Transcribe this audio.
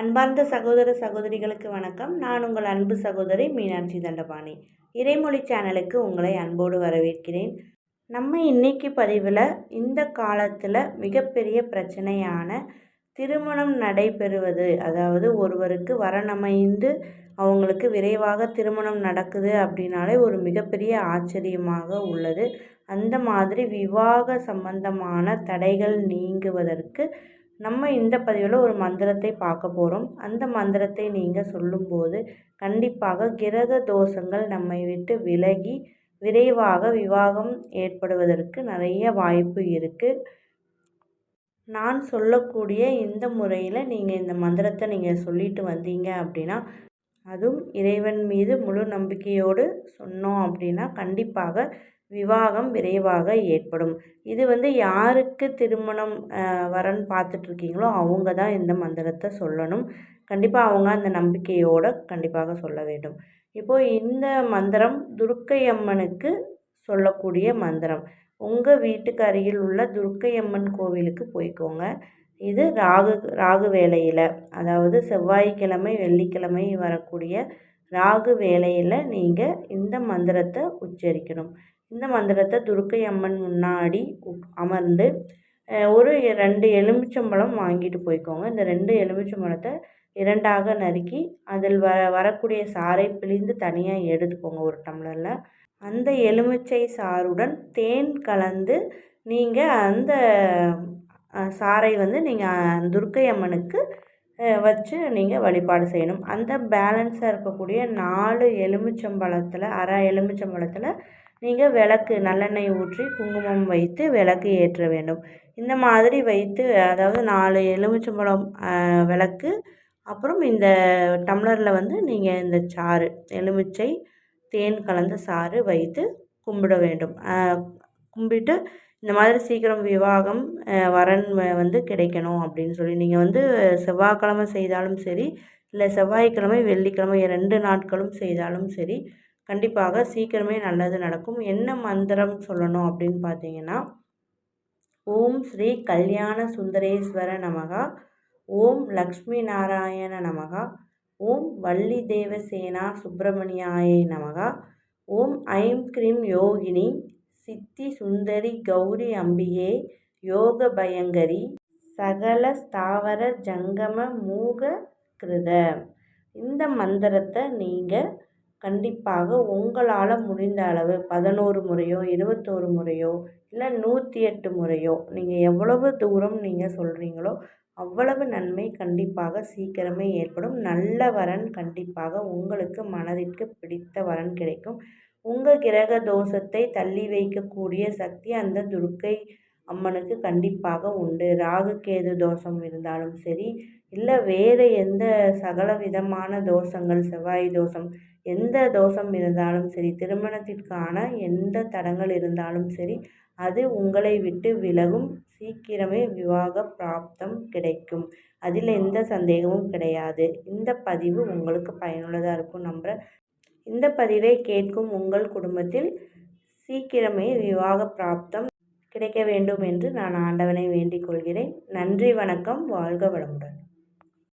அன்பார்ந்த சகோதர சகோதரிகளுக்கு வணக்கம். நான் உங்கள் அன்பு சகோதரி மீனாட்சி தண்டபாணி. இறைமொழி சேனலுக்கு உங்களை அன்போடு வரவேற்கிறேன். நம்ம இன்னைக்கு பதிவில் இந்த காலத்தில் மிகப்பெரிய பிரச்சனையான திருமணம் நடைபெறுவது அதாவது ஒருவருக்கு வரணமைந்து அவங்களுக்கு விரைவாக திருமணம் நடக்குது அப்படின்னாலே ஒரு மிகப்பெரிய ஆச்சரியமாக உள்ளது. அந்த மாதிரி விவாக சம்பந்தமான தடைகள் நீங்குவதற்கு நம்ம இந்த பதிவில் ஒரு மந்திரத்தை பார்க்க போகிறோம் அந்த மந்திரத்தை நீங்கள் சொல்லும்போது கண்டிப்பாக கிரக தோஷங்கள் நம்மை விட்டு விலகி விரைவாக விவாகம் ஏற்படுவதற்கு நிறைய வாய்ப்பு இருக்குது நான் சொல்லக்கூடிய இந்த முறையில் நீங்கள் இந்த மந்திரத்தை நீங்கள் சொல்லிட்டு வந்தீங்க அப்படின்னா அதுவும் இறைவன் மீது முழு நம்பிக்கையோடு சொன்னோம் அப்படின்னா கண்டிப்பாக விவாகம் விரைவாக ஏற்படும். இது வந்து யாருக்கு திருமணம் வரன் பார்த்துட்ருக்கீங்களோ அவங்க தான் இந்த மந்திரத்தை சொல்லணும். கண்டிப்பாக அவங்க அந்த நம்பிக்கையோடு கண்டிப்பாக சொல்ல வேண்டும். இப்போது இந்த மந்திரம் துர்க்கை அம்மனுக்கு சொல்லக்கூடிய மந்திரம். உங்கள் வீட்டுக்கு அருகில் உள்ள துர்க்கை அம்மன் கோவிலுக்கு போய்க்கோங்க. இது ராகு ராகு வேலையில் அதாவது செவ்வாய்க்கிழமை வெள்ளிக்கிழமை வரக்கூடிய ராகு வேலையில் நீங்கள் இந்த மந்திரத்தை உச்சரிக்கணும். இந்த மந்திரத்தை துர்க்கை அம்மன் முன்னாடி அமர்ந்து ஒரு ரெண்டு எலுமிச்சம்பழம் வாங்கிட்டு போய்க்கோங்க. இந்த ரெண்டு எலுமிச்சம்பழத்தை இரண்டாக நறுக்கி அதில் வர வரக்கூடிய சாறை பிழிந்து தனியாக எடுத்துக்கோங்க ஒரு டம்ளரில். அந்த எலுமிச்சை சாறுடன் தேன் கலந்து நீங்கள் அந்த சாறை வந்து நீங்கள் துர்க்கை அம்மனுக்கு வச்சு நீங்கள் வழிபாடு செய்யணும். அந்த பேலன்ஸாக இருக்கக்கூடிய நாலு எலுமிச்சம்பழத்தில் அரை எலுமிச்சம்பழத்தில் நீங்கள் விளக்கு நல்லெண்ணெய் ஊற்றி குங்குமம் வைத்து விளக்கு ஏற்ற வேண்டும். இந்த மாதிரி வைத்து அதாவது நாலு எலுமிச்சம்பழம் விளக்கு அப்புறம் இந்த டம்ளரில் வந்து நீங்கள் இந்த சாறு எலுமிச்சை தேன் கலந்த சாறு வைத்து கும்பிட வேண்டும். கும்பிட்டு இந்த மாதிரி சீக்கிரம் விவாகம் வரன் வந்து கிடைக்கணும் அப்படின்னு சொல்லி. நீங்கள் வந்து செவ்வாய்க்கிழமை செய்தாலும் சரி இல்லை செவ்வாய்க்கிழமை வெள்ளிக்கிழமை ரெண்டு நாட்களும் செய்தாலும் சரி கண்டிப்பாக சீக்கிரமே நல்லது நடக்கும். என்ன மந்திரம் சொல்லணும் அப்படின்னு பார்த்தீங்கன்னா ஓம் ஸ்ரீ கல்யாண சுந்தரேஸ்வர நமகா ஓம் லக்ஷ்மி நாராயண நமகா ஓம் வள்ளி தேவசேனா சுப்பிரமணியாய நமகா ஓம் ஐம் கிரீம் யோகினி சித்தி சுந்தரி கௌரி அம்பிகே யோக பயங்கரி சகல ஸ்தாவர ஜங்கம மூக கிருத. இந்த மந்திரத்தை நீங்கள் கண்டிப்பாக உங்களால் முடிந்த அளவு பதினோரு முறையோ இருபத்தோரு முறையோ இல்லை நூற்றி எட்டு முறையோ நீங்கள் எவ்வளவு தூரம் நீங்கள் சொல்கிறீங்களோ அவ்வளவு நன்மை கண்டிப்பாக சீக்கிரமே ஏற்படும். நல்ல வரன் கண்டிப்பாக உங்களுக்கு மனதிற்கு பிடித்த வரன் கிடைக்கும். உங்கள் கிரக தோஷத்தை தள்ளி வைக்கக்கூடிய சக்தி அந்த துர்க்கை அம்மனுக்கு கண்டிப்பாக உண்டு. ராகு கேது தோஷம் இருந்தாலும் சரி இல்லை வேறு எந்த சகல விதமான தோஷங்கள் செவ்வாய் தோஷம் எந்த தோஷம் இருந்தாலும் சரி திருமணத்திற்கான எந்த தடங்கள் இருந்தாலும் சரி அது உங்களை விட்டு விலகும். சீக்கிரமே விவாக பிராப்தம் கிடைக்கும். அதில் எந்த சந்தேகமும் கிடையாது. இந்த பதிவு உங்களுக்கு பயனுள்ளதாக இருக்கும் நம்புகிறேன் இந்த பதிவை கேட்கும் உங்கள் குடும்பத்தில் சீக்கிரமே விவாக பிராப்தம் கிடைக்க வேண்டும் என்று நான் ஆண்டவனை வேண்டிக் கொள்கிறேன். நன்றி வணக்கம். வாழ்க வளமுடன்.